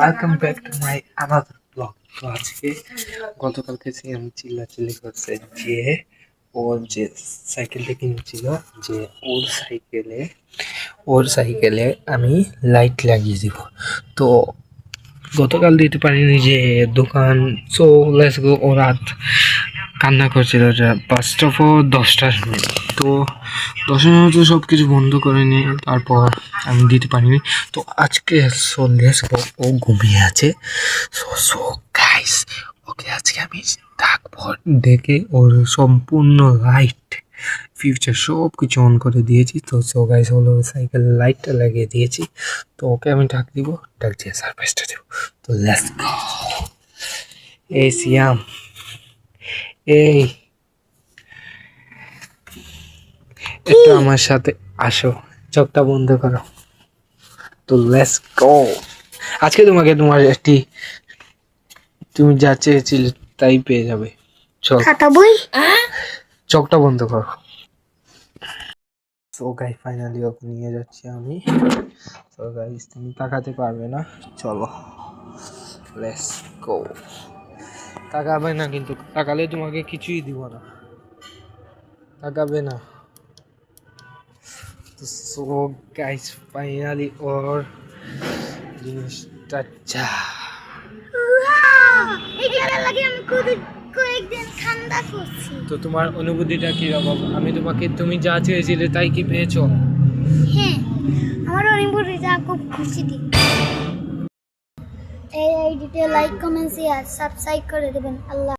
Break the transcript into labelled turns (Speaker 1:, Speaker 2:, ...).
Speaker 1: Welcome back to my another blog তো আজকে গতকাল থেকে আমি চিল্লাচিল্লি করছে যে ওর যে সাইকেলটা কিনেছিল যে ওর সাইকেলে ওর সাইকেলে আমি লাইট লাগিয়ে দিব। তো গতকাল দিতে পারিনি যে দোকান সো লেটস গো ও রাত কান্না করছিল যে পাঁচটা পর দশটার তো দশটার মধ্যে সব কিছু বন্ধ করে নিয়ে তারপর আমি দিতে পারিনি। তো আজকে সো লেটস ও ঘুমিয়ে আছে। সো সো গাইস ওকে আজকে আমি ডাকবো ডেকে ওর সম্পূর্ণ লাইট ফিউচার সব কিছু অন করে দিয়েছি। তো সো গাইস হলো সাইকেল লাইটটা লাগিয়ে দিয়েছি। তো ওকে আমি ডাক দিব, ডাক দিয়ে সারপ্রাইজটা দেবো। তো লেটস গো এই সিয়াম এই। একটু আমার সাথে আসো চোখটা বন্ধ করো। তো লেটস গো আজকে তোমাকে তোমার একটি তুমি যা চেয়েছিলে তাই পেয়ে যাবে। চল
Speaker 2: খাতা বই?
Speaker 1: চোখটা বন্ধ করো। সো গাই ফাইনালি ওকে নিয়ে যাচ্ছি আমি। সো গাইস তুমি তাকাতে পারবে না। চলো লেটস গো তাকাবে না কিন্তু তাকালে তোমাকে কিছুই দিব না। তাকাবে না। সো গাইস ফাইনালি ওর জিনিসটা
Speaker 2: করছি।
Speaker 1: তো তোমার অনুভূতিটা কি রকম আমি তোমাকে তুমি যা চেয়েছিলে তাই কি পেয়েছ?
Speaker 2: হ্যাঁ আমার অনুভূতিটা খুব খুশি দিক এই আইডিতে লাইক কমেন্ট শেয়ার সাবস্ক্রাইব করে দেবেন। আল্লাহ